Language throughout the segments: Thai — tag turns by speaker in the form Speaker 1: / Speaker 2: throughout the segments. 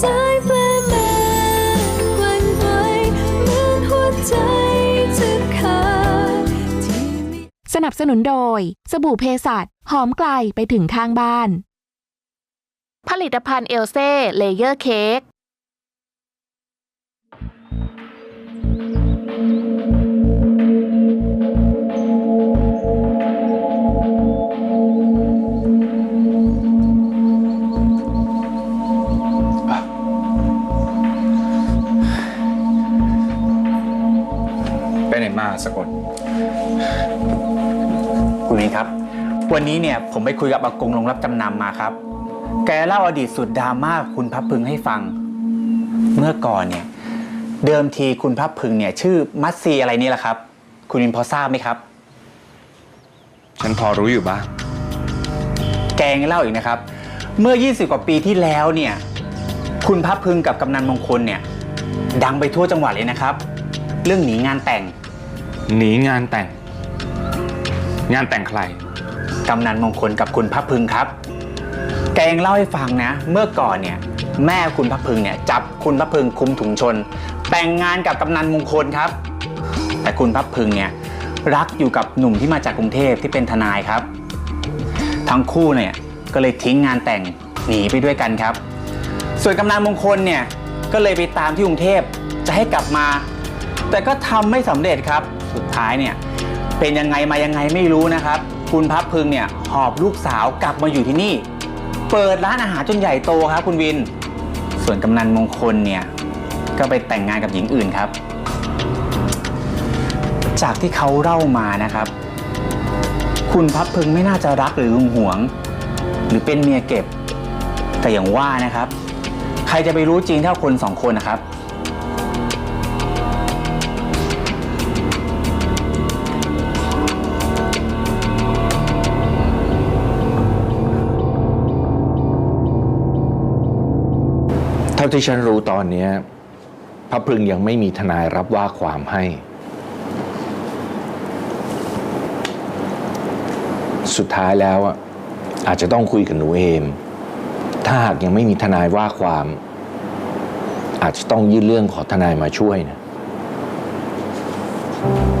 Speaker 1: สายแปลแม่แกว่งไกวเหมือนหัวใจจะขาดที่มี
Speaker 2: สนับสนุนโดย สบู่เพสัตหอมไกลไปถึงข้างบ้าน ผลิตภัณฑ์เอลเซ่เลเยอร์เค้ก
Speaker 3: สกล
Speaker 4: คุณวินครับ วันนี้เนี่ยผมไปคุยกับอากงลงรับจำนำมาครับ แกเล่าอดีตสุดดราม่าคุณพับพึงให้ฟัง เมื่อก่อนเนี่ย เดิมทีคุณพับพึงเนี่ย ชื่อมัตซีอะไรนี่แหละครับ คุณวินพอทราบไหมครับ
Speaker 3: ฉันพอรู้อยู่บ้าง
Speaker 4: แกยังเล่าอีกนะครับ เมื่อ 20 กว่าปีที่แล้วเนี่ย คุณพับพึงกับกำนันมงคลเนี่ย ดังไปทั่วจังหวัดเลยนะครับ เรื่องหนีงานแต่ง
Speaker 3: หนีงานแต่ง งานแต่งใคร
Speaker 4: กำนันมงคลกับคุณพับพึงครับ แกยังเล่าให้ฟังนะ เมื่อก่อนเนี่ย แม่คุณพับพึงเนี่ยจับคุณพับพึงคุมถุงชน แต่งงานกับกำนันมงคลครับ แต่คุณพับพึงเนี่ยรักอยู่กับหนุ่มที่มาจากกรุงเทพที่เป็นทนายครับ ทั้งคู่เนี่ยก็เลยทิ้งงานแต่งหนีไปด้วยกันครับ ส่วนกำนันมงคลเนี่ยก็เลยไปตามที่กรุงเทพจะให้กลับมา แต่ก็ทำไม่สำเร็จครับ สุดท้ายเนี่ยเป็นยังไงมายังไงไม่รู้นะครับ คุณพับพึงเนี่ยหอบลูกสาวกลับมาอยู่ที่นี่ เปิดร้านอาหารจนใหญ่โตครับ คุณวิน ส่วนกำนันมงคลเนี่ยก็ไปแต่งงานกับหญิงอื่นครับ จากที่เขาเล่ามานะครับ คุณพับพึงไม่น่าจะรักหรือหึงหวง หรือเป็นเมียเก็บ แต่อย่างว่านะครับ ใครจะไปรู้จริงเท่าคนสองคนนะครับ
Speaker 5: เท่าที่ฉันรู้ตอนนี้พระพึงยังไม่มีทนายรับว่าความให้ สุดท้ายแล้วอาจจะต้องคุยกับหนูเอม ถ้าหากยังไม่มีทนายว่าความ อาจจะต้องยื่นเรื่องขอทนายมาช่วยนะ
Speaker 6: แม่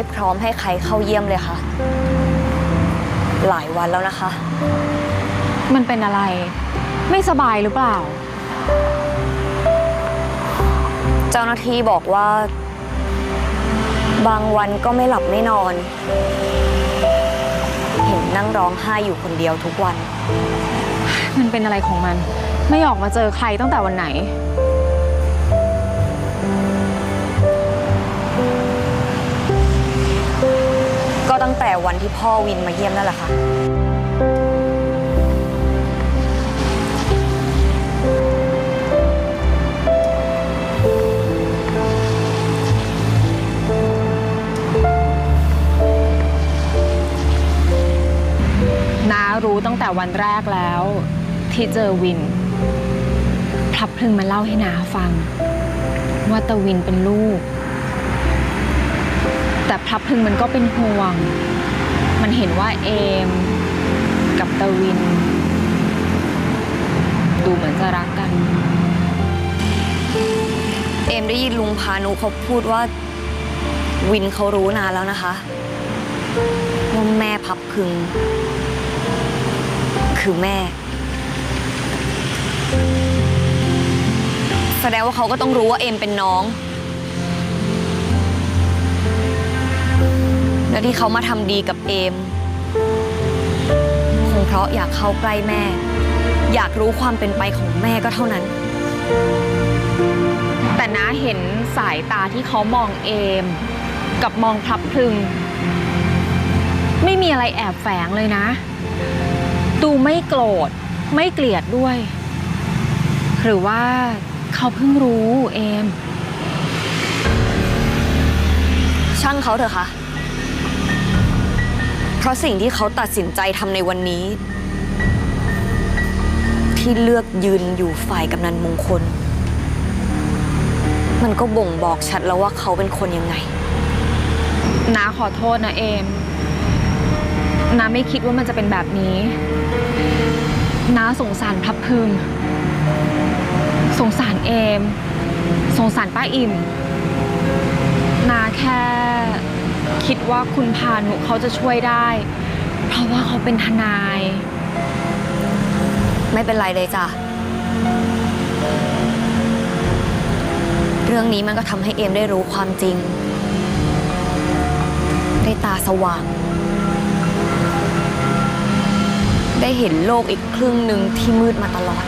Speaker 6: ไม่พร้อมให้ใครเข้าเยี่ยมเลยค่ะ หลายวันแล้วนะคะ
Speaker 7: มันเป็นอะไร ไม่สบายหรือเปล่า
Speaker 6: เจ้าหน้าที่บอกว่า บางวันก็ไม่หลับไม่นอน เห็นนั่งร้องไห้อยู่คนเดียวทุกวัน
Speaker 7: มันเป็นอะไรของมัน ไม่ออกมาเจอใครตั้งแต่วันไหน
Speaker 6: วันที่พ่อวินมาเยี่ยมนั่นแหละค่ะ
Speaker 7: น้ารู้ตั้งแต่วันแรกแล้ว ที่เจอวินพลับพลึงมาเล่าให้น้าฟัง ว่าตะวินเป็นลูก แต่พลับพลึงมันก็เป็นห่วง มันเห็นว่าเอมกับตะวิน ดูเหมือนจะรักกัน
Speaker 6: เอมได้ยินลุงพานุเขาพูดว่า วินเขารู้นานแล้วนะคะว่าแม่พับพึง คือแม่ แสดงว่าเขาก็ต้องรู้ว่าเอมเป็นน้อง และที่เขามาทำดีกับเอม คงเพราะอยากเข้าใกล้แม่ อยากรู้ความเป็นไปของแม่ก็เท่านั้น
Speaker 7: แต่น้าเห็นสายตาที่เขามองเอม กับมองพลับพลึง ไม่มีอะไรแอบแฝงเลยนะ ดูไม่โกรธ ไม่เกลียดด้วย หรือว่าเขาเพิ่งรู้เอม
Speaker 6: ช่างเขาเถอะค่ะ เพราะสิ่งที่เขาตัดสินใจทำในวันนี้ ที่เลือกยืนอยู่ฝ่ายกำนันมงคล มันก็บ่งบอกชัดแล้วว่าเขาเป็นคนยังไง
Speaker 7: นาขอโทษนะเอม นาไม่คิดว่ามันจะเป็นแบบนี้ นาสงสารพลับพรึง สงสารเอม สงสารป้าอิ่ม นาแค่ คิดว่าคุณพานุเขาจะช่วยได้ เพราะว่าเขาเป็นทนาย
Speaker 6: ไม่เป็นไรเลยจ้ะ เรื่องนี้มันก็ทำให้เอมได้รู้ความจริง ได้ตาสว่าง ได้เห็นโลกอีกครึ่งหนึ่งที่มืดมาตลอด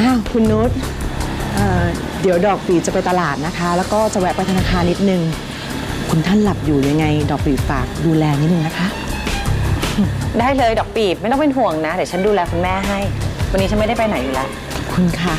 Speaker 8: อ้าวคุณนุชเอ่อเดี๋ยวดอกปีจะไปตลาดนะคะ แล้วก็จะแวะไปธนาคารนิดนึง คุณท่านหลับอยู่ยังไง ดอกปีฝากดูแลนิดนึงนะคะ
Speaker 9: ได้เลยดอกปีบไม่ต้องเป็นห่วงนะ เดี๋ยวฉันดูแลคุณแม่ให้ วันนี้ฉันไม่ได้ไปไหนอยู่แล้ว
Speaker 8: คุณค่ะ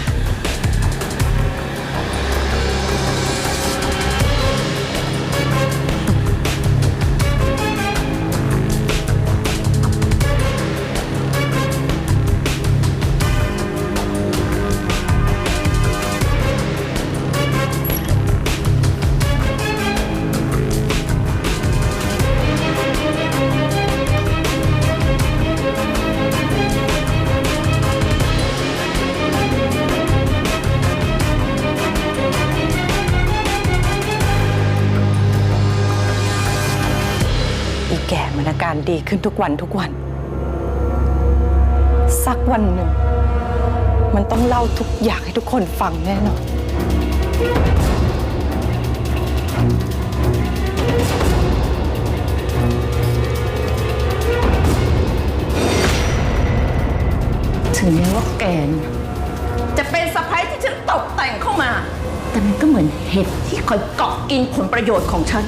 Speaker 9: มันอาการดีขึ้นทุกวันทุกวัน สักวันหนึ่ง มันต้องเล่าทุกอย่างให้ทุกคนฟังแน่นอน
Speaker 10: ถึงแม้ว่าแกน จะเป็นสะพ้ายที่ฉันตกแต่งเข้ามา แต่มันก็เหมือนเห็ดที่คอยเกาะกินผลประโยชน์ของฉัน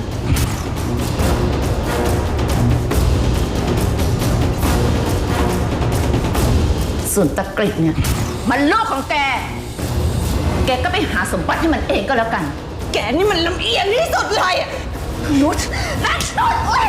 Speaker 10: ส่วนตะกริดเนี่ย มันลูกของแก แกก็ไปหาสมบัติให้มันเองก็แล้วกัน แกนี่มันลำเอียงที่สุดเลยอะนุชนัชนุชเว้ย